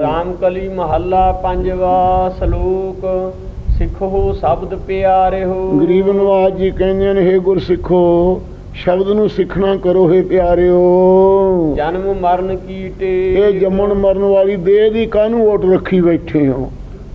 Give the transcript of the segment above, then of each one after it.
ਰਾਮਕਲੀ ਮਹੱਲਾ ਪੰਜਵਾ ਸ਼ਲੋਕ ਸਿੱਖੋ ਸ਼ਬਦ ਪਿਆਰਿਓ। ਗਰੀਬ ਨਵਾਜ ਜੀ ਕਹਿੰਦੇ ਨੇ ਹੇ ਗੁਰਸਿੱਖੋ ਸ਼ਬਦ ਨੂੰ ਸਿੱਖਣਾ ਕਰੋ ਹੇ ਪਿਆਰਿਓ। ਜਨਮ ਮਰਨ ਕੀ ਟੇ ਇਹ ਜੰਮਣ ਮਰਨ ਵਾਲੀ ਦੇਹ ਦੀ ਕਾਹਨੂੰ ਓਟ ਰੱਖੀ ਬੈਠੇ ਹੋ?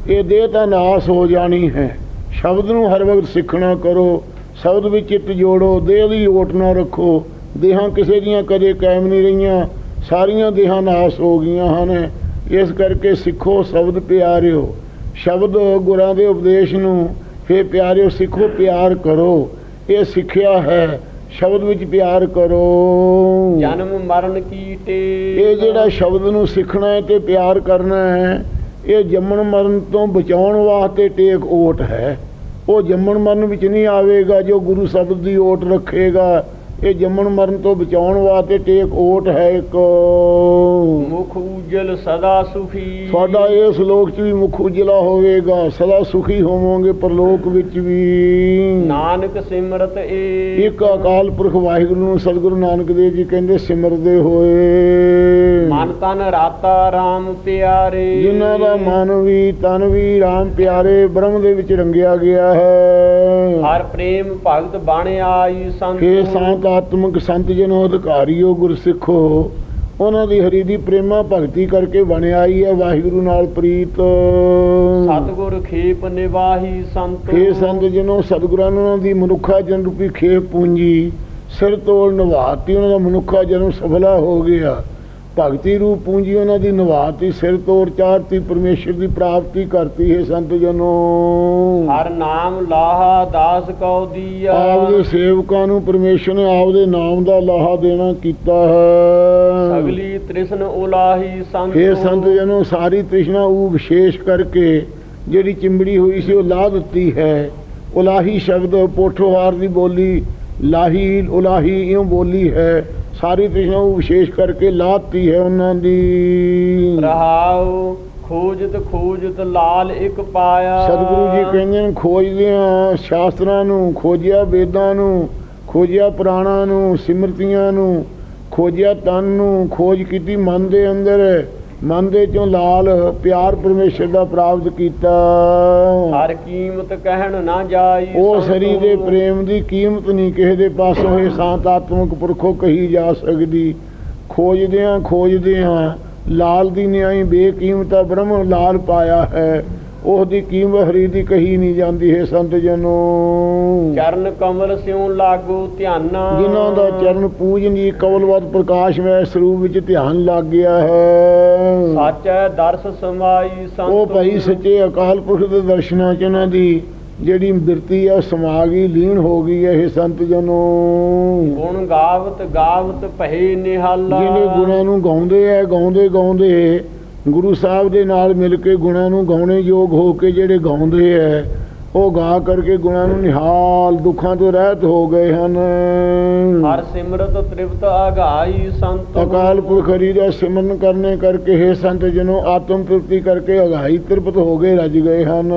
ਇਹ ਦੇਹ ਤਾਂ ਨਾਸ ਹੋ ਜਾਣੀ ਹੈ। ਸ਼ਬਦ ਨੂੰ ਹਰ ਵਕਤ ਸਿੱਖਣਾ ਕਰੋ ਸ਼ਬਦ ਵਿੱਚ ਚਿੱਤ ਜੋੜੋ ਦੇਹ ਦੀ ਓਟ ਨਾ ਰੱਖੋ। ਦੇਹਾਂ ਕਿਸੇ ਦੀਆਂ ਕਦੇ ਕਾਇਮ ਨਹੀਂ ਰਹੀਆਂ ਸਾਰੀਆਂ ਦੇਹਾਂ ਨਾਸ ਹੋ ਗਈਆਂ ਹਨ। ਇਸ ਕਰਕੇ ਸਿੱਖੋ ਸ਼ਬਦ ਪਿਆਰਿਓ। ਸ਼ਬਦ ਗੁਰਾਂ ਦੇ ਉਪਦੇਸ਼ ਨੂੰ ਹੇ ਪਿਆਰਿਓ ਸਿੱਖੋ ਪਿਆਰ ਕਰੋ। ਇਹ ਸਿੱਖਿਆ ਹੈ ਸ਼ਬਦ ਵਿੱਚ ਪਿਆਰ ਕਰੋ। ਜਨਮ ਮਰਨ ਕੀ ਟੇ ਇਹ ਜਿਹੜਾ ਸ਼ਬਦ ਨੂੰ ਸਿੱਖਣਾ ਹੈ ਤੇ ਪਿਆਰ ਕਰਨਾ ਹੈ ਇਹ ਜੰਮਣ ਮਰਨ ਤੋਂ ਬਚਾਉਣ ਵਾਸਤੇ ਟੇਕ ਓਟ ਹੈ। ਉਹ ਜੰਮਣ ਮਰਨ ਵਿੱਚ ਨਹੀਂ ਆਵੇਗਾ ਜੋ ਗੁਰੂ ਸ਼ਬਦ ਦੀ ਓਟ ਰੱਖੇਗਾ। ਇਹ ਜੰਮਣ ਮਰਨ ਤੋਂ ਬਚਾਉਣ ਵਾਸਤੇ ਟੇਕ ਓਟ ਹੈ ਇੱਕ। ਮੁਖ ਉਜਲ ਸਦਾ ਸੁਖੀ। ਸਾਡਾ ਇਸ ਲੋਕ 'ਚ ਵੀ ਮੁਖ ਉਜਲਾ ਹੋਵੇਗਾ ਸਦਾ ਸੁਖੀ ਹੋਵਾਂਗੇ ਪਰਲੋਕ ਵਿੱਚ ਵੀ। ਨਾਨਕ ਸਿਮਰਤ ਏ। ਇੱਕ ਅਕਾਲ ਪੁਰਖ ਵਾਹਿਗੁਰੂ ਨੂੰ ਸਤਿਗੁਰੂ ਨਾਨਕ ਦੇਵ ਜੀ ਕਹਿੰਦੇ ਸਿਮਰਦੇ ਹੋਏ। ਮਨ ਤਨ ਰਾਤਾ RAM ਪਿਆਰੇ। ਜਿਨ੍ਹਾਂ ਦਾ ਮਨ ਵੀ ਤਨ ਵੀ RAM ਪਿਆਰੇ ਬ੍ਰਹਮ ਦੇ ਵਿੱਚ ਰੰਗਿਆ ਗਿਆ ਹੈ। ਹਰ ਪ੍ਰੇਮ ਭਗਤ ਬਣ ਆਈ ਸੰਤ ਆਤਮਿਕ ਸੰਤ ਜਨੋ ਅਧਿਕਾਰੀਓ ਗੁਰਸਿੱਖੋ ਉਹਨਾਂ ਦੀ ਹਰੀ ਦੀ ਪ੍ਰੇਮਾ ਭਗਤੀ ਕਰਕੇ ਬਣਿਆ ਹੀ ਵਾਹਿਗੁਰੂ ਨਾਲ ਪ੍ਰੀਤ। ਸਤਿਗੁਰ ਖੇਪ ਨਿਵਾਹੀ ਸੰਤ। हे ਸੰਤ ਜਨੋ ਸਤਿਗੁਰਾਂ ਨੇ ਉਹਨਾਂ ਦੀ ਮਨੁੱਖਾ ਜਨ ਰੂਪੀ ਖੇਪ ਪੂੰਜੀ ਸਿਰ ਤੋੜ ਨਿਭਾਤੀ ਉਹਨਾਂ ਦਾ ਮਨੁੱਖਾ ਜਨਮ ਸਫਲਾ ਹੋ ਗਿਆ। ਭਗਤੀ ਰੂਪ ਪੂੰਜੀ ਉਹਨਾਂ ਦੀ ਨਿਭਾਤੀ ਸਿਰ ਤੋੜ ਚਾਰਤੀ ਪਰਮੇਸ਼ਰ ਦੀ ਪ੍ਰਾਪਤੀ ਕਰਤੀ ਹੈ ਸੰਤ ਜਨੋ। ਹਰ ਨਾਮ ਲਾਹਾ ਦਾਸ ਕਉ ਦੀਆ। ਆਪਦੇ ਸੇਵਕਾਂ ਨੂੰ ਪਰਮੇਸ਼ਰ ਨੇ ਆਪਦੇ ਨਾਮ ਦਾ ਲਾਹਾ ਦੇਣਾ ਕੀਤਾ ਹੈ। ਸਗਲੀ ਤ੍ਰਿਸ਼ਨ ਉਲਾਹੀ ਸੰਤ ਇਹ ਸੰਤ ਜਨੋ ਸਾਰੀ ਤ੍ਰਿਸ਼ਨਾ ਉਹ ਵਿਸ਼ੇਸ਼ ਕਰਕੇ ਜਿਹੜੀ ਚਿੰਬੜੀ ਹੋਈ ਸੀ ਉਹ ਲਾ ਦਿੱਤੀ ਹੈ। ਉਲਾਹੀ ਸ਼ਬਦ ਪੋਠੋਹਾਰ ਦੀ ਬੋਲੀ ਲਾਹੀ ਉਲਾਹੀ ਇਉਂ ਬੋਲੀ ਹੈ। ਸਾਰੀ ਤ੍ਰਿਸ਼ਨਾ ਉਹ ਵਿਸ਼ੇਸ਼ ਕਰਕੇ ਲਾਤੀ ਹੈ ਉਹਨਾਂ ਦੀ। ਰਹਾਉ ਖੋਜਤ ਖੋਜਤ ਲਾਲ ਇੱਕ ਪਾਇਆ। ਸਤਿਗੁਰੂ ਜੀ ਕਹਿੰਦੇ ਨੇ ਖੋਜਦੇ ਆ ਸ਼ਾਸਤਰਾਂ ਨੂੰ ਖੋਜਿਆ ਵੇਦਾਂ ਨੂੰ ਖੋਜਿਆ ਪੁਰਾਣਾਂ ਨੂੰ ਸਿਮਰਤੀਆਂ ਨੂੰ ਖੋਜਿਆ ਤਨ ਨੂੰ ਖੋਜ ਕੀਤੀ ਮਨ ਦੇ ਅੰਦਰ। ਮਨ ਦੇ ਚੋਂ ਲਾਲ ਪਿਆਰ ਪਰਮੇਸ਼ਰ ਦਾ ਪ੍ਰਾਪਤ ਕੀਤਾ। ਹਰ ਕੀਮਤ ਕਹਿਣ ਨਾ ਜਾਈ ਉਹ। ਸਰੀ ਦੇ ਪ੍ਰੇਮ ਦੀ ਕੀਮਤ ਨਹੀਂ ਕਿਸੇ ਦੇ ਪਾਸੋਂ ਇਹ ਸ਼ਾਂਤ ਆਤਮਿਕ ਪੁਰਖੋਂ ਕਹੀ ਜਾ ਸਕਦੀ। ਖੋਜਦੇ ਆ ਖੋਜਦੇ ਆ ਲਾਲ ਦੀ ਨਿਆਈ ਬੇਕੀਮਤਾ ਬ੍ਰਹਮ ਲਾਲ ਪਾਇਆ ਹੈ। ਉਸ ਦੀ ਕੀਮਤ ਹਰੀ ਦੀ ਕਹੀ ਨਹੀਂ ਜਾਂਦੀ ਹੈ ਸੰਤ ਜਨੋ। ਚਰਨ ਕਮਲ ਸਿਉ ਲਾਗੋ ਧਿਆਨਾ। ਜਿਨ੍ਹਾਂ ਦਾ ਚਰਨ ਪੂਜਨੀ ਕਵਲਵਤ ਪ੍ਰਕਾਸ਼ਮੈ ਸਰੂਪ ਵਿੱਚ ਧਿਆਨ ਲੱਗ ਗਿਆ ਹੈ। ਸਾਚੈ ਦਰਸ ਸਮਾਈ ਸੰਤ। ਉਹ ਭਾਈ ਸੱਚੇ ਅਕਾਲ ਪੁਰਖ ਦੇ ਦਰਸ਼ਨਾਂ ਚ ਇਹਨਾਂ ਦੀ ਜਿਹੜੀ ਬਿਰਤੀ ਹੈ ਸਮਾ ਗਈ ਲੀਨ ਹੋ ਗਈ ਹੈ ਇਹ ਸੰਤ ਜਨੋ। ਗੁਣ ਗਾਵਤ ਗਾਵਤ ਭਏ ਨਿਹਾਲਾ। ਜਿਹਨੇ ਗੁਣਾਂ ਨੂੰ ਗਾਉਂਦੇ ਐ ਗਾਉਂਦੇ ਗਾਉਂਦੇ ਗੁਰੂ ਸਾਹਿਬ ਦੇ ਨਾਲ ਮਿਲ ਕੇ ਗੁਣਾਂ ਨੂੰ ਗਾਉਣੇ ਯੋਗ ਹੋ ਕੇ ਜਿਹੜੇ ਗਾਉਂਦੇ ਐ ਉਹ ਗਾ ਕਰਕੇ ਗੁਣਾਂ ਨੂੰ ਨਿਹਾਲ ਦੁੱਖਾਂ ਤੋਂ ਰਹਿਤ ਹੋ ਗਏ ਹਨ। ਹਰ ਸਿਮਰਤ ਤ੍ਰਿਪਤ ਆਗਾਈ ਸੰਤ ਅਕਾਲ ਪੁਰਖ ਹਰੀ ਦਾ ਸਿਮਰਨ ਕਰਨੇ ਕਰਕੇ ਹੈ ਸੰਤ ਜਨੋ ਆਤਮ ਤ੍ਰਿਪਤੀ ਕਰਕੇ ਅਗਾਈ ਤ੍ਰਿਪਤ ਹੋ ਗਏ ਰਜ ਗਏ ਹਨ।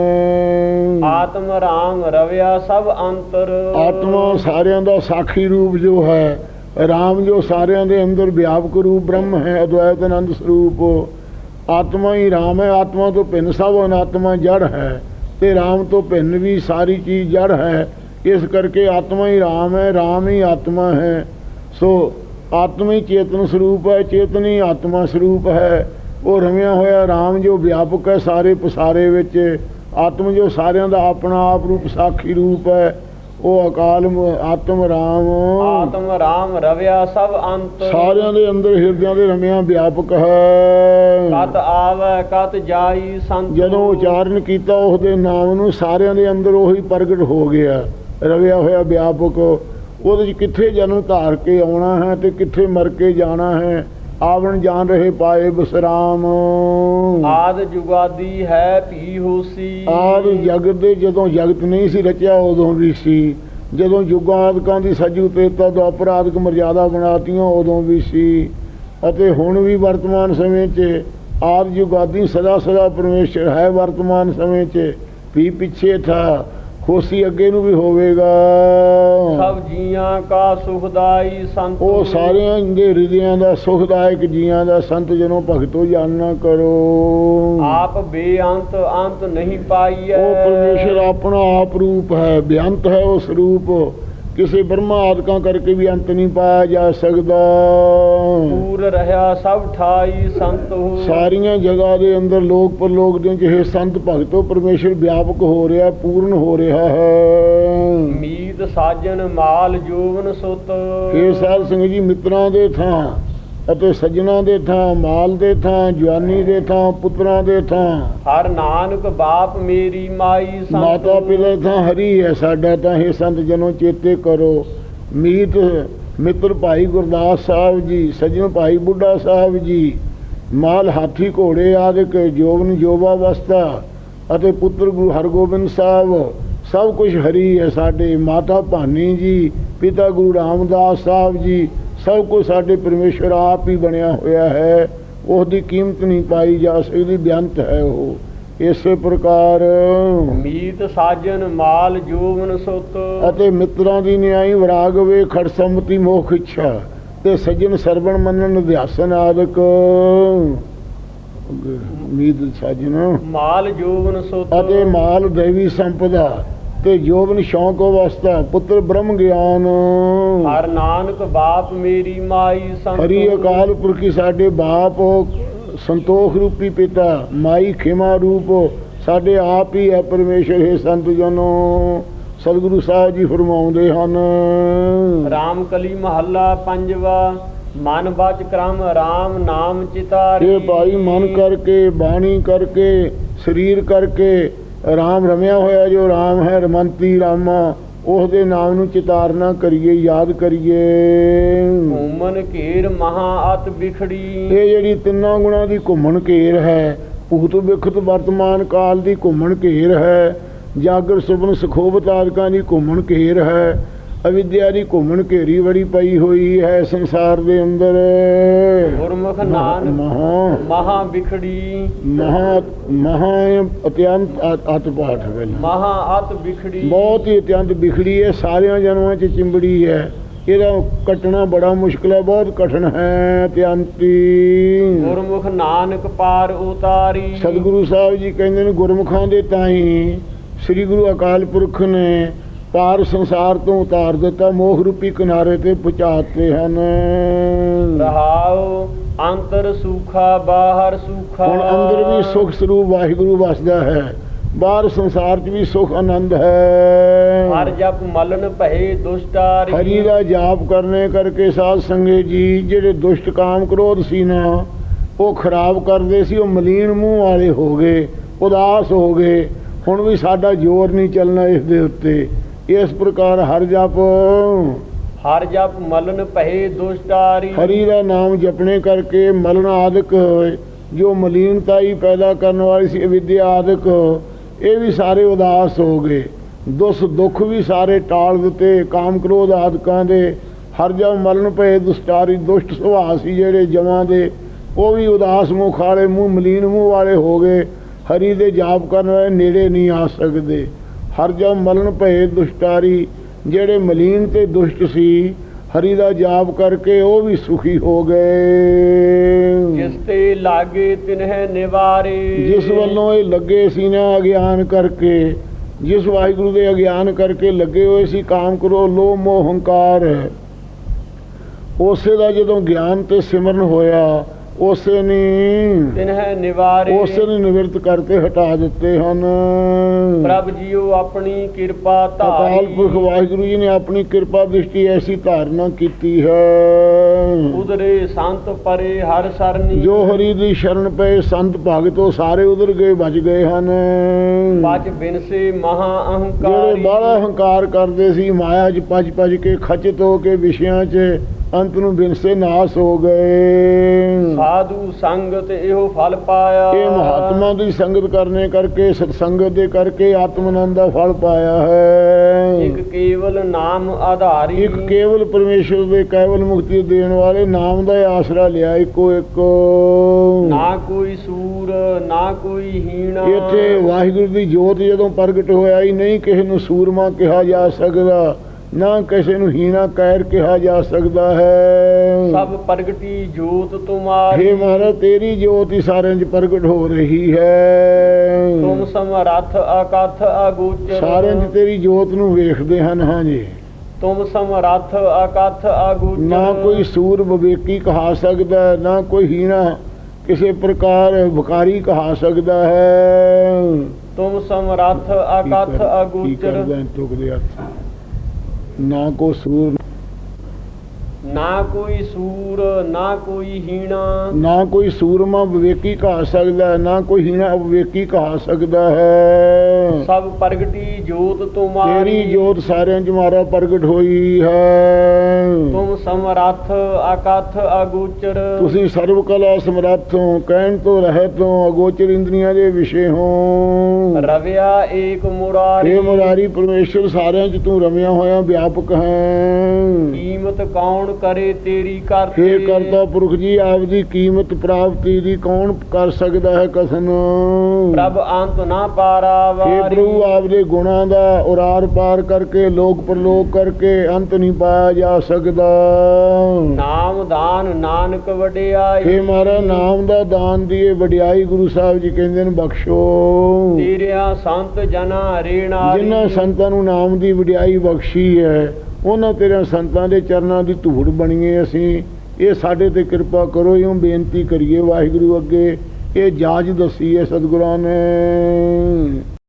ਆਤਮ ਰਾਮ ਰਵਿਆ ਸਭ ਅੰਤਰ। ਆਤਮਾ ਸਾਰਿਆਂ ਦਾ ਸਾਖੀ ਰੂਪ ਜੋ ਹੈ ਰਾਮ ਜੋ ਸਾਰਿਆਂ ਦੇ ਅੰਦਰ ਵਿਆਪਕ ਰੂਪ ਬ੍ਰਹਮ ਹੈ ਅਦਵੈਤ ਆਨੰਦ ਸਰੂਪ। ਆਤਮਾ ਹੀ ਰਾਮ ਹੈ, ਆਤਮਾ ਤੋਂ ਭਿੰਨ ਸਭ ਅਨਾਤਮਾ ਜੜ ਹੈ। ਤੇ ਰਾਮ ਤੋਂ ਭਿੰਨ ਵੀ ਸਾਰੀ ਚੀਜ਼ ਜੜ ਹੈ। ਇਸ ਕਰਕੇ ਆਤਮਾ ਹੀ ਰਾਮ ਹੈ, ਰਾਮ ਹੀ ਆਤਮਾ ਹੈ। ਸੋ ਆਤਮਾ ਹੀ ਚੇਤਨ ਸਰੂਪ ਹੈ, ਚੇਤਨ ਹੀ ਆਤਮਾ ਸਰੂਪ ਹੈ। ਉਹ ਰਮਿਆ ਹੋਇਆ ਰਾਮ ਜੋ ਵਿਆਪਕ ਹੈ ਸਾਰੇ ਪਸਾਰੇ ਵਿੱਚ, ਆਤਮ ਜੋ ਸਾਰਿਆਂ ਦਾ ਆਪਣਾ ਆਪ ਰੂਪ ਸਾਖੀ ਰੂਪ ਹੈ। ਉਹ ਅਕਾਲ ਆਤਮ ਰਾਮ। ਆਤਮ ਰਾਮ ਰਵਿਆ ਸਭ ਅੰਤ। ਸਾਰਿਆਂ ਦੇ ਅੰਦਰ ਹਿਰਦਿਆਂ ਦੇ ਰਮਿਆ ਵਿਆਪਕ ਹੈ। ਕਤ ਆਵੈ ਕਤ ਜਾਈ ਸੰਤ। ਜਦੋਂ ਉਚਾਰਨ ਕੀਤਾ ਉਸ ਦੇ ਨਾਮ ਨੂੰ ਸਾਰਿਆਂ ਦੇ ਅੰਦਰ ਉਹੀ ਪ੍ਰਗਟ ਹੋ ਗਿਆ। ਰਵਿਆ ਹੋਇਆ ਵਿਆਪਕ। ਉਹਦੇ 'ਚ ਕਿੱਥੇ ਜਨਮ ਧਾਰ ਕੇ ਆਉਣਾ ਹੈ ਤੇ ਕਿੱਥੇ ਮਰ ਕੇ ਜਾਣਾ ਹੈ? ਆਵਣ ਜਾਣ ਰਹੇ ਪਾਏ ਬਸਰਾਮ। ਆਦ ਜੁਗਾਦੀ ਹੈ ਭੀ ਹੋਸੀ। ਆਦ ਜਗਤ ਦੇ ਜਦੋਂ ਜਗਤ ਨਹੀਂ ਸੀ ਰਚਿਆ ਉਦੋਂ ਵੀ ਸੀ। ਜਦੋਂ ਯੁਗਾਦਿਕਾਂ ਦੀ ਸਜੂ ਤੋਂ ਅਪਰਾਧਿਕ ਮਰਜ਼ਾਦਾ ਬਣਾਤੀਆਂ ਉਦੋਂ ਵੀ ਸੀ। ਅਤੇ ਹੁਣ ਵੀ ਵਰਤਮਾਨ ਸਮੇਂ 'ਚ ਆਦ ਯੁਗਾਦੀ ਸਦਾ ਸਦਾ ਪਰਮੇਸ਼ਰ ਹੈ ਵਰਤਮਾਨ ਸਮੇਂ 'ਚ। ਵੀ ਪਿੱਛੇ ਥਾ ਖੋਸੀ ਅੱਗੇ ਨੂੰ ਵੀ ਹੋਵੇਗਾ। ਸਭ ਜੀਆਂ ਕਾ ਸੁਖਦਾਈ ਸੰਤ ਉਹ ਸਾਰਿਆਂ ਦੇ ਹਿਰਦਿਆਂ ਦਾ ਸੁਖਦਾਇਕ ਜੀਆਂ ਦਾ ਸੰਤ ਜਨੋ ਭਗਤੋ ਜਾਣਨਾ ਕਰੋ। ਆਪ ਬੇਅੰਤ ਅੰਤ ਨਹੀਂ ਪਾਈਐ। ਉਹ ਪਰਮੇਸ਼ਰ ਆਪਣਾ ਆਪ ਰੂਪ ਹੈ ਬੇਅੰਤ ਹੈ ਉਸ ਰੂਪ। ਕਿਸੇ ਬ੍ਰਹਮਾ ਆਦਿਕਾਂ ਕਰਕੇ ਵੀ ਅੰਤ ਨਹੀਂ ਪਾਇਆ ਜਾ ਸਕਦਾ। ਪੂਰ ਰਹਾ ਸਭ ਠਾਈ ਸੰਤ ਹੋ। ਸਾਰੀਆਂ ਜਗ੍ਹਾ ਦੇ ਅੰਦਰ ਲੋਕ ਪਰਲੋਕ ਦੇ ਇਹ ਸੰਤ ਭਗਤੋ ਪਰਮੇਸ਼ਰ ਵਿਆਪਕ ਹੋ ਰਿਹਾ ਪੂਰਨ ਹੋ ਰਿਹਾ ਹੈ। ਮੀਤ ਸਾਜਨ ਮਾਲ ਜੋਵਨ ਸੁਤ। ਇਹ ਸਾਧ ਸਿੰਘ ਜੀ ਮਿੱਤਰਾਂ ਦੇ ਥਾਂ। ਅਤੇ ਸੱਜਣਾ ਦੇ ਥਾਂ ਮਾਲ ਦੇ ਥਾਂ ਜਵਾਨੀ ਦੇ ਥਾਂ ਪੁੱਤਰਾਂ ਦੇ ਥਾਂ। ਹਰ ਨਾਨਕ ਬਾਪ ਮੇਰੀ ਮਾਈ ਸੰਤ ਮਾਤਾ ਪਿਤਾ ਥਾਂ ਹਰੀ ਹੈ ਸਾਡਾ ਤਾਂ ਇਹ ਸੰਤ ਜਨੋ ਚੇਤੇ ਕਰੋ। ਮੀਤ ਮਿੱਤਰ ਭਾਈ ਗੁਰਦਾਸ ਸਾਹਿਬ ਜੀ ਸੱਜਣ ਭਾਈ ਬੁੱਢਾ ਸਾਹਿਬ ਜੀ ਮਾਲ ਹਾਥੀ ਘੋੜੇ ਆਦਿਕ ਜੋਵਨ ਜੋਵਾ ਅਵਸਥਾ ਅਤੇ ਪੁੱਤਰ ਗੁਰੂ ਹਰਗੋਬਿੰਦ ਸਾਹਿਬ ਸਭ ਕੁਝ ਹਰੀ ਹੈ ਸਾਡੇ। ਮਾਤਾ ਭਾਨੀ ਜੀ ਪਿਤਾ ਗੁਰੂ ਰਾਮਦਾਸ ਸਾਹਿਬ ਜੀ ਸਭ ਕੁਝ ਸਾਡੇ ਪਰਮੇਸ਼ਰ ਆਪ ਹੀ ਬਣਿਆ ਹੋਇਆ ਹੈ। ਉਸ ਦੀ ਕੀਮਤ ਨਹੀਂ ਪਾਈ ਜਾ ਸਕਦੀ ਬੇਅੰਤ ਹੈ ਉਹ। ਇਸੇ ਪ੍ਰਕਾਰ ਮੀਤ ਸਾਜਨ ਮਾਲ ਜੋਵਨ ਸੁਤ। ਅਤੇ ਮਿੱਤਰਾਂ ਦੀ ਨਿਆਈ ਵਿਰਾਗ ਵੇ ਖੜ ਸੰਮਤੀ ਮੋਖ ਇੱਛਾ। ਤੇ ਸੱਜਣ ਸਰਵਣ ਮੰਨਣ ਅਧਿਆਸਨ ਆਦਿਕ। ਮੀਤ ਸਾਜਣ। ਮਾਲ ਜੋਵਨ ਸੁਤ। ਅਤੇ ਮਾਲ ਦੇਵੀ ਸੰਪਦਾ। ਤੇ ਜੋਬਨ ਸ਼ੌਂਕ ਅਵਸਥਾ ਪੁੱਤਰ ਬ੍ਰਹਮ ਗਿਆਨ। ਹਰ ਨਾਨਕ ਬਾਪ ਮੇਰੀ ਮਾਈ ਸੰਤ ਹਰੀ ਅਕਾਲ ਪੁਰਖੀ ਸਾਡੇ ਬਾਪ ਸੰਤੋਖ ਰੂਪੀ ਪਿਤਾ ਮਾਈ ਖਿਮਾ ਰੂਪ ਸਾਡੇ ਆਪ ਹੀ ਹੈ ਪਰਮੇਸ਼ਰ ਹੈ ਸੰਤ ਜਨੋ। ਸਤਿਗੁਰੂ ਸਾਹਿਬ ਜੀ ਫਰਮਾਉਂਦੇ ਹਨ। ਰਾਮ ਕਲੀ ਮਹੱਲਾ ਪੰਜਵਾ ਮਨ ਬਚ ਕਰਮ ਰਾਮ ਨਾਮ ਚਿਤਾਰੀ। ਇਹ ਭਾਈ ਮਨ ਕਰਕੇ ਬਾਣੀ ਕਰਕੇ ਸਰੀਰ ਕਰਕੇ ਰਾਮ ਰਮਿਆ ਹੋਇਆ ਜੋ ਰਾਮ ਹੈ ਰਮੰਤੀ ਰਾਮਾ ਉਸ ਦੇ ਨਾਮ ਨੂੰ ਚਿਤਾਰਨਾ ਕਰੀਏ ਯਾਦ ਕਰੀਏ। ਘੂਮਨ ਘੇਰ ਮਹਾ ਅਤ ਬਿਖੜੀ ਇਹ ਜਿਹੜੀ ਤਿੰਨਾਂ ਗੁਣਾਂ ਦੀ ਘੁੰਮਣ ਘੇਰ ਹੈ ਭੂਤ ਵਿਖਤ ਵਰਤਮਾਨ ਕਾਲ ਦੀ ਘੁੰਮਣ ਘੇਰ ਹੈ ਜਾਗਰ ਸੁਪਨ ਸੁਖੋਬਤ ਆਦਿਕਾਂ ਦੀ ਘੁੰਮਣ ਘੇਰ ਹੈ ਅਵਿਦਿਆ ਦੀ ਘੁੰਮਣ ਘੇਰੀ ਬੜੀ ਪਈ ਹੋਈ ਹੈ ਸੰਸਾਰ ਦੇ ਅੰਦਰ। ਗੁਰਮੁਖ ਨਾਨਕ। ਮਹਾ ਮਹਾ ਬਿਖੜੀ ਮਹਾ ਮਹਾ ਅਤਿਅੰਤ ਅਤ ਪਾਠ ਹੈ। ਮਹਾ ਅਤ ਬਿਖੜੀ ਬਹੁਤ ਹੀ ਅਤਿਅੰਤ ਵਿਖੜੀ ਹੈ ਸਾਰਿਆਂ ਜਨਮਾਂ 'ਚ ਚਿੰਬੜੀ ਹੈ। ਇਹਦਾ ਕੱਟਣਾ ਬੜਾ ਮੁਸ਼ਕਲ ਹੈ ਬਹੁਤ ਕਠਿਨ ਹੈ ਅਤਿਅੰਤੀ। ਗੁਰਮੁਖ ਨਾਨਕ ਪਾਰ ਉਤਾਰੀ। ਸਤਿਗੁਰੂ ਸਾਹਿਬ ਜੀ ਕਹਿੰਦੇ ਨੇ ਗੁਰਮੁਖਾਂ ਦੇ ਤਾਈ ਸ੍ਰੀ ਗੁਰੂ ਅਕਾਲ ਪੁਰਖ ਨੇ ਪਾਰ ਸੰਸਾਰ ਤੋਂ ਉਤਾਰ ਦਿੱਤਾ ਮੋਹ ਰੂਪੀ ਕਿਨਾਰੇ ਤੇ ਪਹੁੰਚਾਤੇ ਹਨ। ਰਹਾਉ ਅੰਤਰ ਸੂਖਾ ਬਾਹਰ ਸੂਖਾ। ਹੁਣ ਅੰਦਰ ਵੀ ਸੁਖ ਸਰੂਪ ਵਾਹਿਗੁਰੂ ਵਸਦਾ ਹੈ ਬਾਹਰ ਸੰਸਾਰ 'ਚ ਵੀ ਸੁਖ ਆਨੰਦ ਹੈ। ਹਰ ਜਪ ਮਲਨ ਭਏ ਦੁਸ਼ਟਾਰੀ। ਹਰੀ ਦਾ ਜਾਪ ਕਰਨੇ ਕਰਕੇ ਸਾਧ ਸੰਗੇ ਜੀ ਜਿਹੜੇ ਦੁਸ਼ਟ ਕਾਮ ਕ੍ਰੋਧ ਸੀ ਨਾ ਉਹ ਖਰਾਬ ਕਰਦੇ ਸੀ ਉਹ ਮਲੀਨ ਮੂੰਹ ਵਾਲੇ ਹੋ ਗਏ ਉਦਾਸ ਹੋ ਗਏ। ਹੁਣ ਵੀ ਸਾਡਾ ਜ਼ੋਰ ਨਹੀਂ ਚੱਲਣਾ ਇਸ ਦੇ ਉੱਤੇ। ਇਸ ਪ੍ਰਕਾਰ ਹਰ ਜਪ ਹਰ ਜਪ ਮਲਨ ਭਏ ਦੁਸ਼ਟਾਰੀ। ਹਰੀ ਦਾ ਨਾਮ ਜਪਣੇ ਕਰਕੇ ਮਲਨ ਆਦਿਕ ਜੋ ਮਲੀਨਤਾ ਹੀ ਪੈਦਾ ਕਰਨ ਵਾਲੀ ਸੀ ਵਿਦਿਆ ਆਦਿਕ ਇਹ ਵੀ ਸਾਰੇ ਉਦਾਸ ਹੋ ਗਏ। ਦੁੱਖ ਦੁੱਖ ਵੀ ਸਾਰੇ ਟਾਲ ਦਿੱਤੇ, ਕਾਮ ਕ੍ਰੋਧ ਆਦਿਕਾਂ ਦੇ। ਹਰ ਜਪ ਮਲਨ ਭਏ ਦੁਸਟਾਰੀ, ਦੁਸ਼ਟ ਸੁਭਾਅ ਸੀ ਜਿਹੜੇ ਜਮਾਂ ਦੇ। ਉਹ ਵੀ ਉਦਾਸ ਮੁਖ ਵਾਲੇ ਮੂੰਹ, ਮਲੀਨ ਮੂੰਹ ਵਾਲੇ ਹੋ ਗਏ। ਹਰੀ ਦੇ ਜਾਪ ਕਰਨ ਵਾਲੇ ਨੇੜੇ ਨਹੀਂ ਆ ਸਕਦੇ। ਹਰ ਜਪ ਮਲਨ ਭਏ ਦੁਸ਼ਟਾਰੀ ਜਿਹੜੇ ਮਲੀਨ ਤੇ ਦੁਸ਼ਟ ਸੀ ਹਰੀ ਦਾ ਜਾਪ ਕਰਕੇ ਉਹ ਵੀ ਸੁਖੀ ਹੋ ਗਏ। ਜਿਸ ਤੇ ਲਾਗੇ ਤਿਨਹਿ ਨਿਵਾਰੇ। ਜਿਸ ਵੱਲੋਂ ਇਹ ਲੱਗੇ ਸੀ ਨਾ ਅਗਿਆਨ ਕਰਕੇ ਜਿਸ ਵਾਹਿਗੁਰੂ ਦੇ ਅਗਿਆਨ ਕਰਕੇ ਲੱਗੇ ਹੋਏ ਸੀ ਕਾਮ ਕਰੋ ਲੋ ਮੋਹ ਹੰਕਾਰ ਉਸੇ ਦਾ ਜਦੋਂ ਗਿਆਨ ਤੇ ਸਿਮਰਨ ਹੋਇਆ ਉਸੇ ਨੇ ਤਿਨਹਿ ਨਿਵਾਰੇ। ਉਸੇ ਨੇ ਨਿਵਰਤ ਕਰਕੇ ਹਟਾ ਦਿੱਤੇ ਹਨ। ਪ੍ਰਭ ਜੀਓ ਆਪਣੀ ਕਿਰਪਾ ਅਕਾਲ ਪੁਰਖ ਧਾਰੀ ਵਾਹਿਗੁਰੂ ਜੀ ਨੇ ਆਪਣੀ ਕਿਰਪਾ ਦ੍ਰਿਸ਼ਟੀ ਐਸੀ ਧਾਰਨਾ ਕੀਤੀ ਹੈ। ਉਦਰੇ ਸੰਤ ਪਰੇ ਹਰ ਸਰਨੀ। ਜੋ ਹਰੀ ਦੀ ਸ਼ਰਨ ਪਏ ਸੰਤ ਭਗਤੋ ਸਾਰੇ ਉਧਰ ਗਏ ਬਚ ਗਏ ਹਨ। ਬਚ ਬਿਨਸੇ ਮਹਾ ਜਿਹੜੇ ਅਹੰਕਾਰੀ ਬਾਹਲਾ ਹੰਕਾਰ ਕਰਦੇ ਸੀ ਮਾਇਆ 'ਚ ਭੱਜ ਭੱਜ ਕੇ ਖਚਿਤ ਹੋ ਕੇ ਵਿਸ਼ਿਆਂ 'ਚ ਅੰਤ ਨੂੰ ਬਿਨਸੇ ਨਾਸ ਹੋ ਗਏ। ਸਾਧੂ ਸੰਗਤ ਇਹੋ ਫਲ ਪਾਇਆ। ਇਹ ਮਹਾਤਮਾ ਦੀ ਸੰਗਤ ਕਰਨੇ ਕਰਕੇ ਸਤਸੰਗਤ ਦੇ ਕਰਕੇ ਆਤਮ ਆਨੰਦ ਦਾ ਫਲ ਪਾਇਆ ਹੈ। ਇੱਕ ਕੇਵਲ ਨਾਮ ਆਧਾਰੀ। ਇੱਕ ਕੇਵਲ ਪਰਮੇਸ਼ਰ ਦੇ ਕੇਵਲ ਮੁਕਤੀ ਦੇਣ ਵਾਲੇ ਨਾਮ ਦਾ ਆਸਰਾ ਲਿਆ ਇੱਕੋ ਇੱਕ। ਨਾ ਕੋਈ ਸੂਰ ਨਾ ਕੋਈ ਹੀਣਾ। ਇੱਥੇ ਵਾਹਿਗੁਰੂ ਦੀ ਜੋਤ ਜਦੋਂ ਪ੍ਰਗਟ ਹੋਇਆ ਹੀ ਨਹੀਂ ਕਿਸੇ ਨੂੰ ਸੂਰਮਾ ਕਿਹਾ ਜਾ ਸਕਦਾ। ਨਾ ਕਿਸੇ ਨੂੰ ਹੀਣਾ ਕਹਿਰ ਕਿਹਾ ਜਾ ਸਕਦਾ ਹੈ। ਸਭ ਪ੍ਰਗਟੀ ਜੋਤ ਤੁਮਾਰੀ। ਹੇ ਮਹਾਰਾਜ ਤੇਰੀ ਜੋਤ ਹੀ ਸਾਰਿਆਂ 'ਚ ਪ੍ਰਗਟ ਹੋ ਰਹੀ ਹੈ। ਤੁਮ ਸਮਰੱਥ ਅਕਥ ਅਗੋਚਰ। ਸਾਰਿਆਂ 'ਚ ਤੇਰੀ ਜੋਤ ਨੂੰ ਵੇਖਦੇ ਹਨ ਹਾਂਜੀ ਤੁਮ ਸਮਰੱਥ ਅਕਥ ਅਗੋਚਰ। ਨਾ ਕੋਈ ਸੂਰ ਵਿਵੇਕੀ ਕਹਾ ਸਕਦਾ ਨਾ ਕੋਈ ਹੀਣਾ ਕਿਸੇ ਪ੍ਰਕਾਰ ਵਿਕਾਰੀ ਕਹਾ ਸਕਦਾ ਹੈ। ਤੁਮ ਸਮਰੱਥ ਅਕਥ ਕੀ ਅਗੋਚਰ। ਕਰਦਾ ਹੱਥ? ਨਾ ਕੋ ਸੂਰ ਨਾ ਕੋਈ ਸੂਰ ਨਾ ਕੋਈ ਹੀਣਾ। ਨਾ ਕੋਈ ਸੂਰਮਾ ਵਿਵੇਕੀ ਕਹਾ ਸਕਦਾ ਨਾ ਕੋਈ ਹੀਣਾ ਵਿਵੇਕੀ ਕਹਾ ਸਕਦਾ ਹੈ। ਸਭ ਪ੍ਰਗਟੀ ਜੋਤ ਤੁਮਾਰੀ ਤੇਰੀ ਜੋਤ ਸਾਰਿਆਂ 'ਚ ਮਾਰਾ ਪ੍ਰਗਟ ਹੋਈ ਹੈ। ਤੁਮ ਸਮਰੱਥ ਅਕਥ ਅਗੋਚਰ। ਤੁਸੀਂ ਸਰਵ ਕਲਾ ਸਮਰੱਥ ਹੋ ਕਹਿਣ ਤੋਂ ਰਹਿਤ ਹੋ ਅਗੋਚਰ ਇੰਦਰੀਆਂ ਦੇ ਵਿਸ਼ੇ ਹੋ। ਰਵਿਆ ਏਕ ਮੁਰਾਰੀ। ਇਹ ਮੁਰਾਰੀ ਪਰਮੇਸ਼ਰ ਸਾਰਿਆਂ 'ਚ ਤੂੰ ਰਮਿਆ ਹੋਇਆ ਵਿਆਪਕ ਹੈ। ਕੀਮਤ ਕੌਣ ਕਰੇ ਤੇਰੀ ਕਰਤੇ ਇਹ ਕਰਤਾ ਪੁਰਖ ਜੀ ਆਪ ਦੀ ਕੀਮਤ ਪ੍ਰਾਪਤੀ ਦੀ ਕੌਣ ਕਰ ਸਕਦਾ ਹੈ ਕਸਨ ਪ੍ਰਭ ਅੰਤ ਨਾ ਪਾਰਾ ਵਾਰੀ ਇਹ ਪ੍ਰਭੂ ਆਪ ਦੇ ਗੁਣਾਂ ਦਾ ਉਰਾਰ ਪਾਰ ਕਰਕੇ ਲੋਕ ਪ੍ਰਲੋਕ ਕਰਕੇ ਅੰਤ ਨਹੀਂ ਪਾਇਆ ਜਾ ਸਕਦਾ। ਨਾਮ ਨਾਨਕ ਵਡਿਆਈ। ਇਹ ਮਾਰਾ ਨਾਮ ਦਾ ਦਾਨ ਦੀ ਇਹ ਵਡਿਆਈ ਗੁਰੂ ਸਾਹਿਬ ਜੀ ਕਹਿੰਦੇ ਨੇ ਬਖਸ਼ੋ। ਤੇਰਿਆ ਸੰਤ ਜਨਾ ਰੇਣਾ ਜਿਨ੍ਹਾਂ ਸੰਤਾਂ ਨੂੰ ਨਾਮ ਦੀ ਵਡਿਆਈ ਬਖਸ਼ੀ ਹੈ। ਉਹਨਾਂ ਤੇਰੇ ਸੰਤਾਂ ਦੇ ਚਰਨਾਂ ਦੀ ਧੂੜ ਬਣੀਏ ਅਸੀਂ। ਇਹ ਸਾਡੇ ਤੇ ਕਿਰਪਾ ਕਰੋ, ਇਉਂ ਬੇਨਤੀ ਕਰੀਏ ਵਾਹਿਗੁਰੂ ਅੱਗੇ। ਇਹ ਜਾਜ ਦਸੀ ਹੈ ਸਤਿਗੁਰਾਂ ਨੇ।